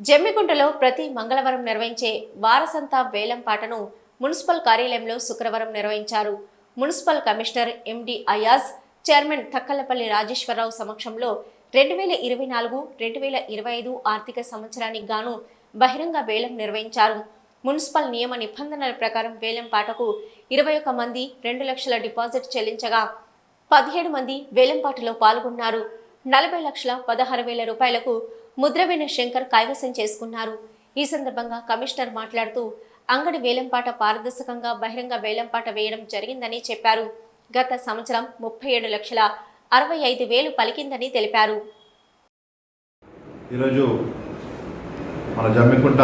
జమ్మికుంటలో ప్రతి మంగళవారం నిర్వహించే వారసంతా వేలం పాటను మున్సిపల్ కార్యాలయంలో శుక్రవారం నిర్వహించారు. Municipal commissioner MD Ayaz chairman Takkalapalli Rajeshwararao సమక్షంలో రెండు వేల ఇరవై నాలుగు రెండు వేల ఇరవై ఐదు ఆర్థిక సంవత్సరానికి గాను బహిరంగ వేలం నిర్వహించారు. మున్సిపల్ నియమ నిబంధనల ప్రకారం వేలం పాటకు ఇరవై ఒక్క మంది రెండు లక్షల డిపాజిట్ చెల్లించగా పదిహేడు మంది వేలంపాటలో పాల్గొన్నారు. నలభై లక్షల పదహారు వేల రూపాయలకు ముద్రవేణ శంకర్ కైవసం చేసుకున్నారు. ఈ సందర్భంగా కమిషనర్ మాట్లాడుతూ అంగడి వేలంపాట పారదర్శకంగా బహిరంగ వేలంపాట వేయడం జరిగిందని చెప్పారు. గత సంవత్సరం ముప్పై ఏడు లక్షల అరవై ఐదు వేలు పలికిందని తెలిపారు. ఈరోజు మన జమ్మికుంట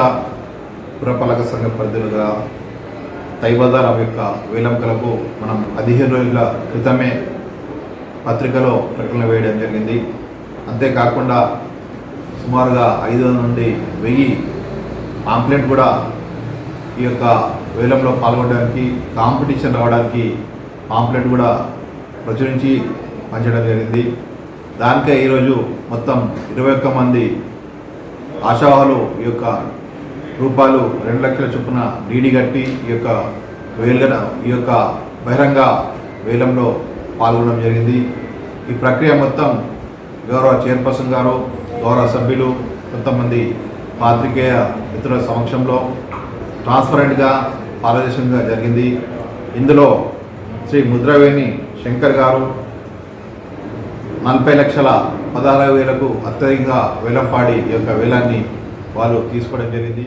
పురపాలక సంఘ పరిధిలుగా తైబదార్ యొక్క వేలంకలకు మనం పదిహేను రోజుల క్రితమే పత్రికలో ప్రకటన వేయడం జరిగింది. అంతేకాకుండా సుమారుగా ఐదు వందల నుండి వెయ్యి పాంప్లెట్ కూడా ఈ యొక్క వేలంలో పాల్గొనడానికి కాంపిటీషన్ రావడానికి పాంప్లెట్ కూడా ప్రచురించి పంచడం జరిగింది. దానికే ఈరోజు మొత్తం ఇరవై ఒక్క మంది ఆశావాలు ఈ యొక్క రూపాయలు రెండు లక్షల చొప్పున డీడీ కట్టి ఈ యొక్క వేల ఈ యొక్క బహిరంగ వేలంలో పాల్గొనడం జరిగింది. ఈ ప్రక్రియ మొత్తం గౌరవ చైర్పర్సన్ గారు గౌరవ సభ్యులు కొంతమంది పాత్రికేయ మిత్రుల సమక్షంలో ట్రాన్స్పరెంట్గా పారదర్శకంగా జరిగింది. ఇందులో శ్రీ ముద్రవేణి శంకర్ గారు నలభై లక్షల పదహారు వేలకు అత్యధికంగా వెలంపాడి ఈ యొక్క వేలాన్ని వాళ్ళు తీసుకోవడం జరిగింది.